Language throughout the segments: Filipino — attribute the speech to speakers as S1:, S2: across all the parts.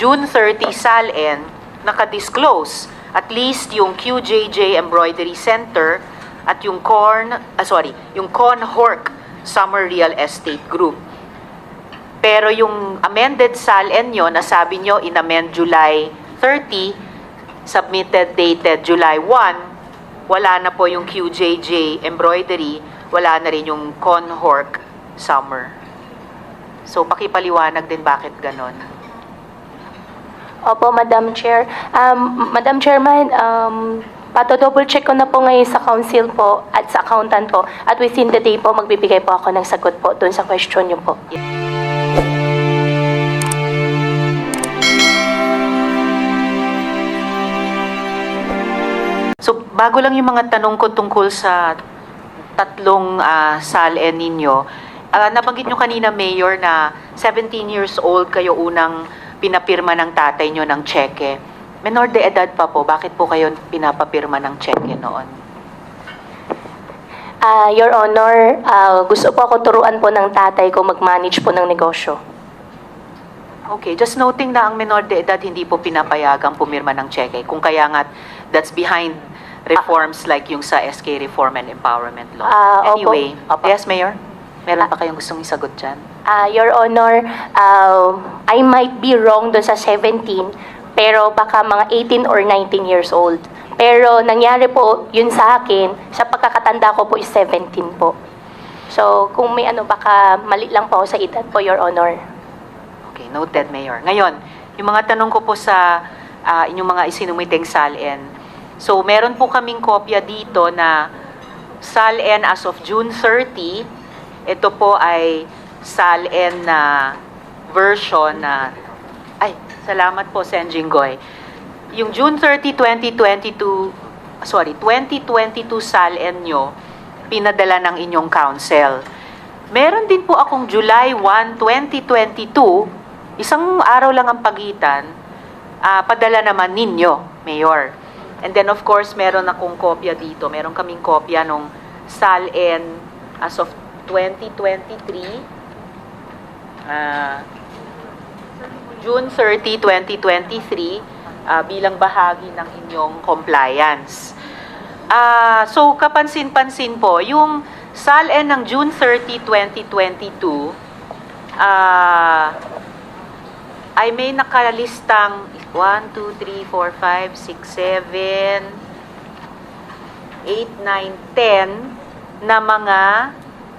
S1: June 30 SALN, nakadisclose at least yung QJJ Embroidery Center at yung Corn, ah, sorry, yung Conhork Summer Real Estate Group. Pero yung amended SALN nyo, na sabi nyo in-amend July 30, submitted dated July 1, wala na po yung QJJ Embroidery, wala na rin yung Conhork Summer. So, pakipaliwanag din bakit ganon.
S2: Opo, Madam Chair. Um, Madam Chairman, um, pato-double check ko na po ngayon sa council po at sa accountant po. At within the day po, magbibigay po ako ng sagot po doon sa question niyo po.
S1: So, bago lang yung mga tanong ko tungkol sa tatlong ah, SALN ninyo, ah, nabanggit nyo kanina, Mayor, na 17 years old kayo unang pinapirma ng tatay nyo ng cheque. Menor de edad pa po, bakit po kayo pinapapirma ng cheque noon?
S2: Ah, Your Honor, ah, gusto po ako turuan po ng tatay ko mag-manage po ng negosyo.
S1: Okay, just noting na ang menor de edad hindi po pinapayagang pumirma ng cheque. Kung kaya nga, that's behind reforms like yung sa SK Reform and Empowerment Law.
S2: Opo.
S1: anyway,
S2: Opo.
S1: yes, Mayor? Meron pa kayong gustong isagot dyan?
S2: Ah, Your Honor, ah, I might be wrong doon sa 17, pero baka mga 18 or 19 years old. Pero nangyari po yun sa akin, sa pagkakatanda ko po is 17 po. So, kung may ano, baka mali lang po ako sa edad po, Your Honor.
S1: Okay, noted, Mayor. Ngayon, yung mga tanong ko po sa ah, inyong mga isinumiting SALN. So, meron po kaming kopya dito na SALN as of June 30. Ito po ay SALN na version na... Ay, salamat po, Sen Jinggoy. Yung June 30, 2022, sorry, 2022 SALN nyo, pinadala ng inyong council. Meron din po akong July 1, 2022, isang araw lang ang pagitan, ah, padala naman ninyo, Mayor. And then of course, meron akong kopya dito. Meron kaming kopya nung SALN as of 2023. Ah, June 30, 2023 ah, bilang bahagi ng inyong compliance. Ah, so kapansin-pansin po, yung SALN ng June 30, 2022 ah, ay may nakalistang 1, 2, 3, 4, 5, 6, 7, 8, 9, 10 na mga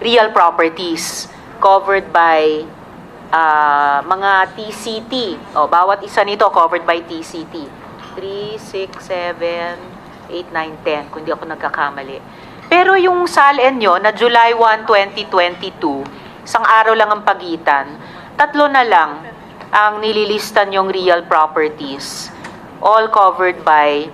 S1: real properties covered by ah, mga TCT. O, bawat isa nito covered by TCT. 3, 6, 7, 8, 9, 10, kung di ako nagkakamali. Pero yung SALN nyo na July 1, 2022, isang araw lang ang pagitan, tatlo na lang ang nililistan yung real properties, all covered by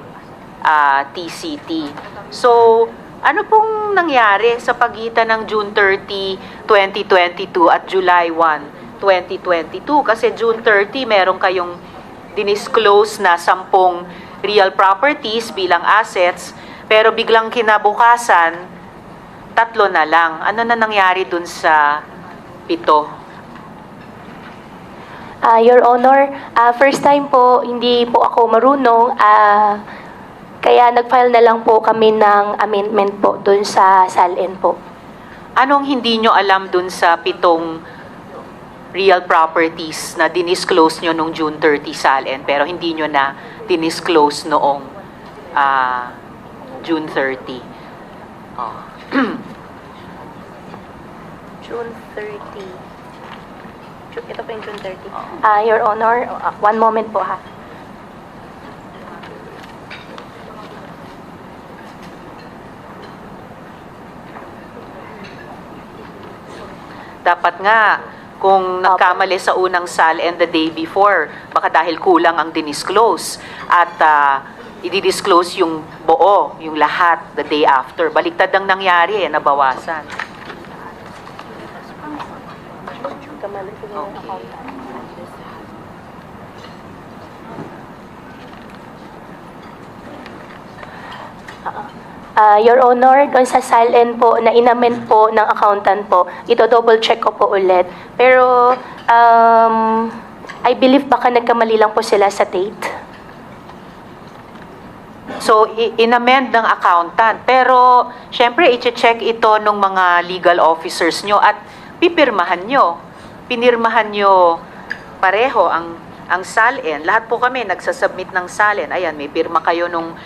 S1: ah, TCT. So, ano pong nangyari sa pagitan ng June 30, 2022 at July 1, 2022? Kasi June 30, meron kayong dinisclose na sampung real properties bilang assets, pero biglang kinabukasan, tatlo na lang. Ano na nangyari dun sa pito?
S2: Ah, Your Honor, ah, first time po, hindi po ako marunong, ah, kaya nag-file na lang po kami ng amendment po doon sa SALN po.
S1: Anong hindi nyo alam dun sa pitong real properties na dinisclose nyo nung June 30 SALN pero hindi nyo na dinisclose noong ah, June 30? Oh.
S2: June 30. Ju- Ito po yung June 30. Ah, Your Honor, ah, one moment po ha.
S1: Dapat nga, kung nagkamali sa unang SAL and the day before, baka dahil kulang ang dinisclose. At ah, i-disclose yung buo, yung lahat, the day after. Baliktad ang nangyari eh, nabawasan.
S2: Ah, Your Honor, doon sa SALN po na inamend po ng accountant po, ito double check ko po ulit. Pero um, I believe baka nagkamali lang po sila sa date.
S1: So, inamend ng accountant. Pero, syempre, i-check ito ng mga legal officers nyo at pipirmahan nyo. Pinirmahan nyo pareho ang ang SALN. Lahat po kami nagsasubmit ng SALN. Ayan, may pirma kayo nung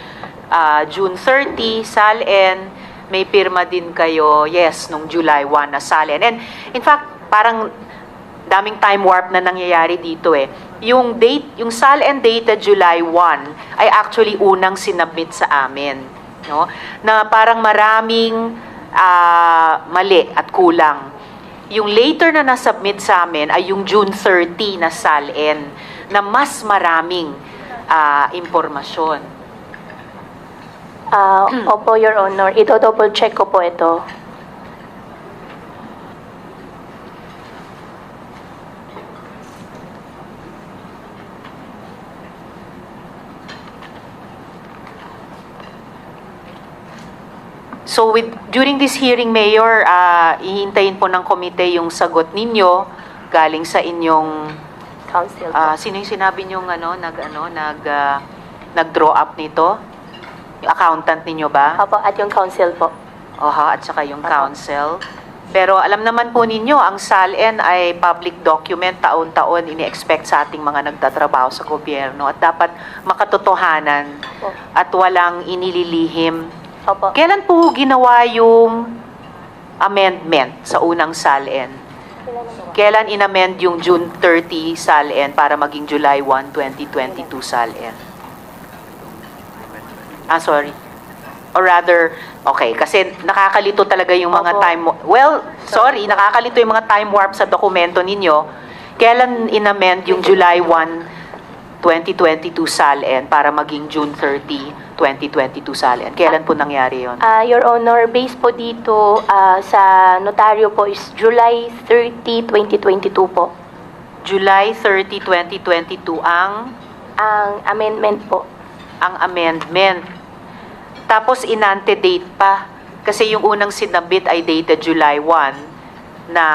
S1: ah, June 30, SALN. May pirma din kayo, yes, nung July 1 na SALN. And in fact, parang daming time warp na nangyayari dito eh. Yung date, yung SALN dated July 1 ay actually unang sinabmit sa amin, no? Na parang maraming ah, mali at kulang. Yung later na nasubmit sa amin ay yung June 30 na SALN na mas maraming ah, impormasyon.
S2: Ah, opo, Your Honor. Ito double check ko po ito.
S1: So with during this hearing, Mayor, ah, ihintayin po ng komite yung sagot ninyo galing sa inyong
S2: Council.
S1: ah, sino yung sinabi niyo ano nag ano nag ah, nag-draw up nito? Accountant ninyo ba?
S2: Opo, at yung council po.
S1: Oha, at saka yung
S2: Apo.
S1: council. Pero alam naman po ninyo, ang SALN ay public document, taon-taon ini-expect sa ating mga nagtatrabaho sa gobyerno at dapat makatotohanan
S2: Opo.
S1: at walang inililihim.
S2: Opo.
S1: Kailan po ginawa yung amendment sa unang SALN? Kailan inamend yung June 30 SALN para maging July 1, 2022 SALN? Ah, sorry. Or rather, okay, kasi nakakalito talaga yung mga
S2: Opo.
S1: time... Well, sorry, nakakalito yung mga time warp sa dokumento ninyo. Kailan inamend yung July 1, 2022 SALN para maging June 30, 2022 SALN? Kailan po nangyari yon?
S2: Ah, Your Honor, based po dito ah, sa notaryo po is July 30, 2022 po.
S1: July 30, 2022 ang
S2: Ang amendment po.
S1: ang amendment. Tapos inante-date pa. Kasi yung unang sinabit ay dated July 1 na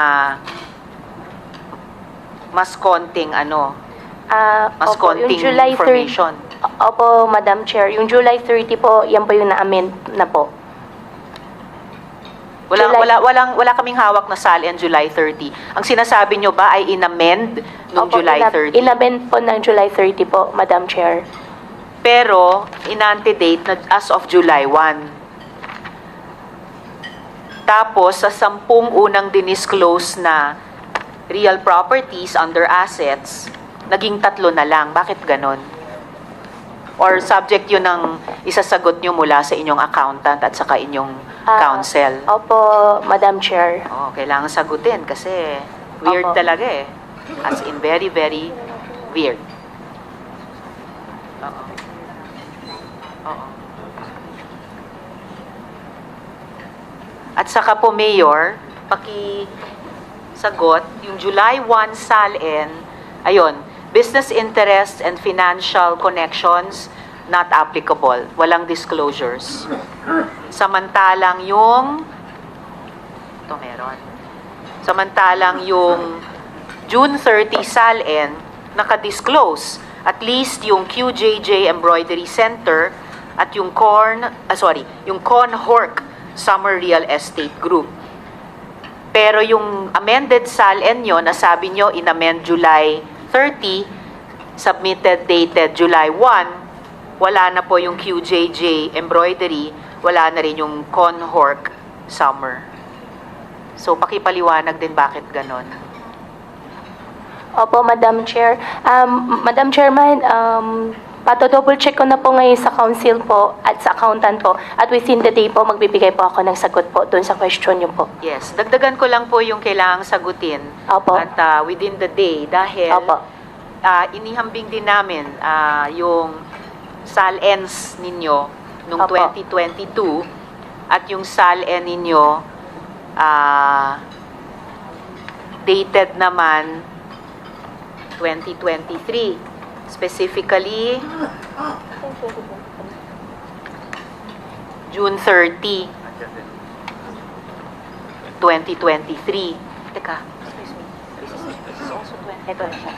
S1: mas konting ano,
S2: Ah,
S1: mas
S2: opo, yung
S1: konting
S2: July 30
S1: information.
S2: Opo, Madam Chair. Yung July 30 po, yan po yung na-amend na po.
S1: Wala,
S2: July-
S1: wala, walang, wala kaming hawak na SALN July 30. Ang sinasabi nyo ba ay inamend noong
S2: Opo,
S1: July
S2: ina-
S1: 30?
S2: Inamend po ng July 30 po, Madam Chair.
S1: Pero, inante-date na as of July 1. Tapos, sa sampung unang dinisclose na real properties under assets, naging tatlo na lang. Bakit ganon? Or subject yun ng isasagot nyo mula sa inyong accountant at saka inyong
S2: Ah,
S1: counsel?
S2: Opo, Madam Chair.
S1: Oo, kailangan sagutin kasi weird
S2: Opo.
S1: talaga eh. As in very, very weird. At saka po, Mayor, paki sagot, yung July 1 SALN, ayun, business interests and financial connections not applicable. Walang disclosures. Samantalang yung ito meron. Samantalang yung June 30 SALN, naka-disclose at least yung QJJ Embroidery Center at yung Corn, ah, sorry, yung Conhork Summer Real Estate Group. Pero yung amended SALN nyo, na sabi nyo in-amend July 30, submitted dated July 1, wala na po yung QJJ Embroidery, wala na rin yung Conhork Summer. So, pakipaliwanag din bakit ganon.
S2: Opo, Madam Chair. Um, Madam Chairman, um, pato-double check ko na po ngayon sa council po at sa accountant po. At within the day po, magbibigay po ako ng sagot po doon sa question niyo po.
S1: Yes, dagdagan ko lang po yung kailangang sagutin.
S2: Opo.
S1: At ah, within the day, dahil
S2: Opo.
S1: ah, inihambing din namin ah, yung SAL-ENS ninyo noong
S2: Opo.
S1: 2022 at yung SAL-EN ninyo ah, dated naman 2023. Specifically, June 30, 2023. Teka, excuse me. This is, also 20.
S2: Ito na siya.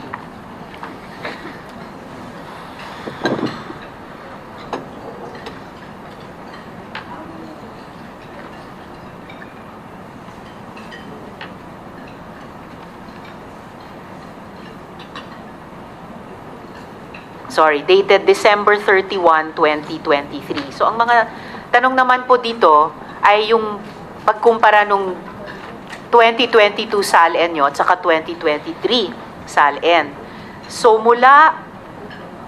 S1: Sorry, dated December 31, 2023. So ang mga tanong naman po dito ay yung pagkumpara nung 2022 SALN nyo at saka 2023 SALN. So mula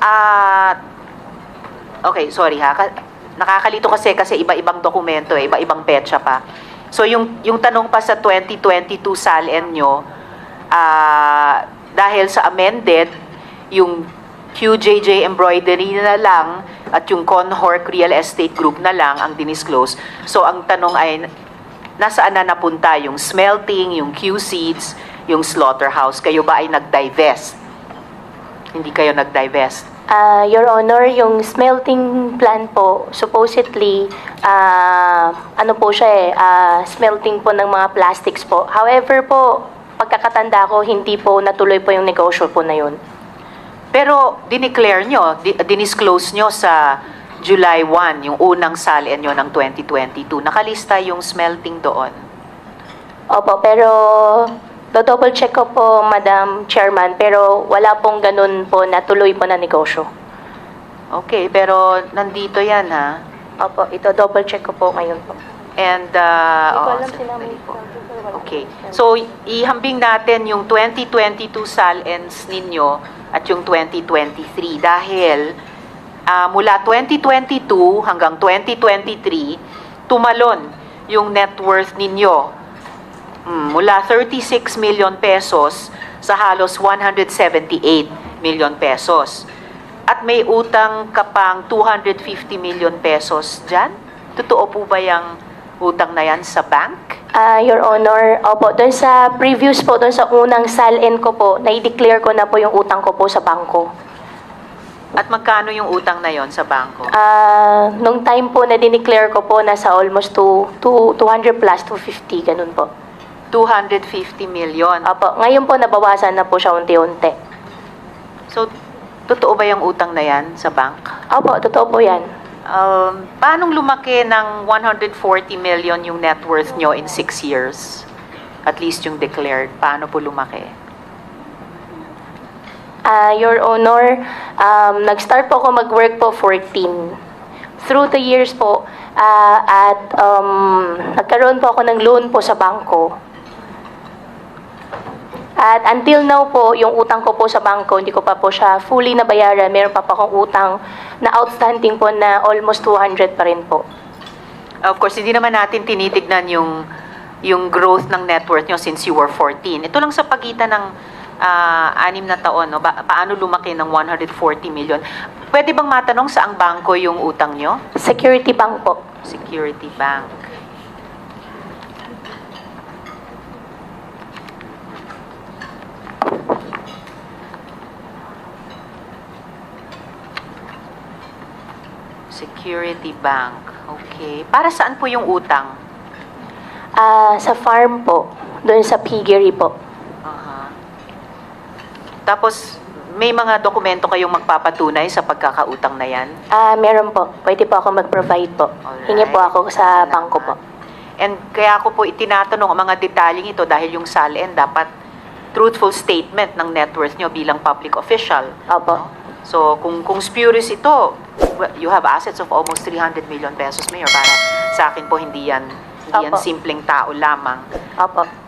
S1: at Okay, sorry ha. Ka- Nakakalito kasi kasi iba-ibang dokumento, eh, iba-ibang petsa pa. So yung yung tanong pa sa 2022 SALN nyo, ah, dahil sa amended, yung QJJ embroidery na lang at yung Conhorc Real Estate Group na lang ang dinisclose. So ang tanong ay nasaan na napunta yung smelting, yung Q-seeds, yung slaughterhouse? Kayo ba ay nag-divest? Hindi kayo nag-divest.
S2: Ah, Your Honor, yung smelting plant po, supposedly, ah, ano po siya eh, ah, smelting po ng mga plastics po. However po, pagkakatanda ko, hindi po natuloy po yung negosyo po na yun.
S1: Pero dineclare nyo, di, dinisclose nyo sa July 1, yung unang salen nyo ng 2022. Nakalista yung smelting doon.
S2: Opo, pero do-double check ko po, Madam Chairman, pero wala pong ganun po natuloy po na negosyo.
S1: Okay, pero nandito yan ha.
S2: Opo, ito double check ko po ngayon po.
S1: And, uh,
S2: Hindi ko alam may
S1: sandali po. Okay. So, ihambing natin yung 2022 SALENS ninyo at yung 2023 dahil ah, mula 2022 hanggang 2023, tumalon yung net worth ninyo mm, mula 36 million pesos sa halos 178 million pesos. At may utang ka pang 250 million pesos dyan? Totoo po ba yung utang na yan sa bank?
S2: Ah, Your Honor, opo, doon sa previous po, doon sa unang SALN ko po, na-declare ko na po yung utang ko po sa bangko.
S1: At magkano yung utang na yon sa bangko?
S2: Ah, nung time po na dineclare ko po, nasa almost to, to 200 plus 250, ganun po.
S1: 250 million.
S2: Opo, ngayon po nabawasan na po siya unti-unti.
S1: So, totoo ba yung utang na yan sa bank?
S2: Opo, totoo po yan.
S1: Um, paanong lumaki ng 140 million yung net worth nyo in 6 years? At least yung declared. Paano po lumaki?
S2: Ah, Your Honor, um, nag-start po ako mag-work po 14. Through the years po, ah, at um, nagkaroon po ako ng loan po sa bangko. At until now po, yung utang ko po sa bangko, hindi ko pa po siya fully nabayaran. Meron pa po akong utang na outstanding po na almost 200 pa rin po.
S1: Of course, hindi naman natin tinitignan yung yung growth ng net worth nyo since you were 14. Ito lang sa pagitan ng ah, anim na taon, no? Ba- paano lumaki ng 140 million? Pwede bang matanong saang bangko yung utang nyo?
S2: Security bank po.
S1: Security Bank. Security Bank. Okay. Para saan po yung utang?
S2: Ah, sa farm po, doon sa piggery po.
S1: Aha. Tapos, may mga dokumento kayong magpapatunay sa pagkakautang na yan?
S2: Ah, meron po. Pwede po ako mag-provide po.
S1: Alright.
S2: Hingi po ako sa
S1: Salamat.
S2: bangko po.
S1: And kaya ako po itinatanong ang mga detalyeng ito dahil yung SALN dapat truthful statement ng net worth nyo bilang public official.
S2: Opo.
S1: So, kung, kung spurious ito, well, you have assets of almost 300 million pesos, Mayor. Para sa akin po, hindi yan, hindi yan
S2: Opo.
S1: simpleng tao lamang.
S2: Opo.